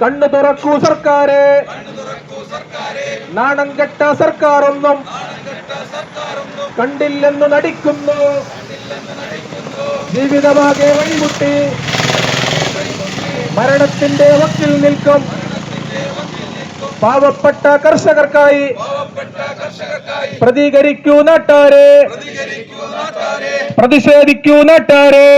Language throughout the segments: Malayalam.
കണ്ണു തുറക്കൂ സർക്കാരെ. നാണം കെട്ട സർക്കാരൊന്നും കണ്ടില്ലെന്ന് നടിക്കുന്നു. ജീവിതമാകെ വഴിമുട്ടി. മരണത്തിന്റെ വക്കിൽ നിൽക്കും. പാവപ്പെട്ട കർഷകർക്കായി പ്രതികരിക്കൂ നാട്ടാരെ. പ്രതിഷേധിക്കൂ നാട്ടാരെ.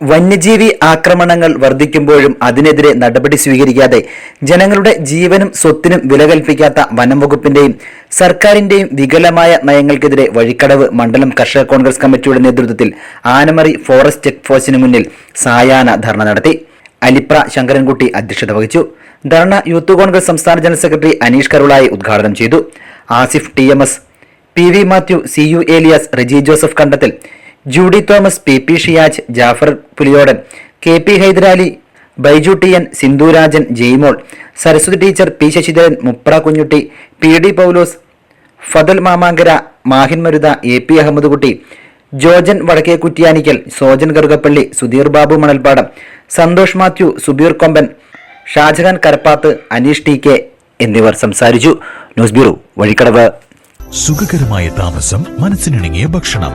വന്യജീവി ആക്രമണങ്ങൾ വർദ്ധിക്കുമ്പോഴും അതിനെതിരെ നടപടി സ്വീകരിക്കാതെ ജനങ്ങളുടെ ജീവനും സ്വത്തിനും വില കൽപ്പിക്കാത്ത വനം വകുപ്പിന്റെയും സർക്കാരിന്റെയും വികലമായ നയങ്ങൾക്കെതിരെ വഴിക്കടവ് മണ്ഡലം കർഷക കോൺഗ്രസ് കമ്മിറ്റിയുടെ നേതൃത്വത്തിൽ ആനമറി ഫോറസ്റ്റ് ചെക്ക് പോസ്റ്റിന് മുന്നിൽ സായാഹ്ന ധർണ നടത്തി. അലിപ്ര ശങ്കരൻകുട്ടി അധ്യക്ഷത വഹിച്ചു. ധർണ യൂത്ത് കോൺഗ്രസ് സംസ്ഥാന ജനറൽ സെക്രട്ടറി അനീഷ് കരുളായി ഉദ്ഘാടനം ചെയ്തു. Asif T M S P V Mathew C U Elias Reji Joseph Kandathil Judy Thomas P P Shiyaj Jafar Puliyodan K P Haidarali Baiju T N Sindhurajan Jaimol Saraswathi teacher P Sasidharan Mupra Kunjutty P D Paulose Fathal Mamankara Mahin Marutha A P Ahammedkutty Jojan Vadakke Kuttiyanikkal Sojan Karukappally Sudheer Babu Manalppadam Santhosh Mathew Subeer Komban Shajahan Karappath Aneesh T K എന്നിവർ സംസാരിച്ചു. News bureau Vazhikkadavu. സുഖകരമായ താമസം മനസ്സിനിണങ്ങിയ ഭക്ഷണം.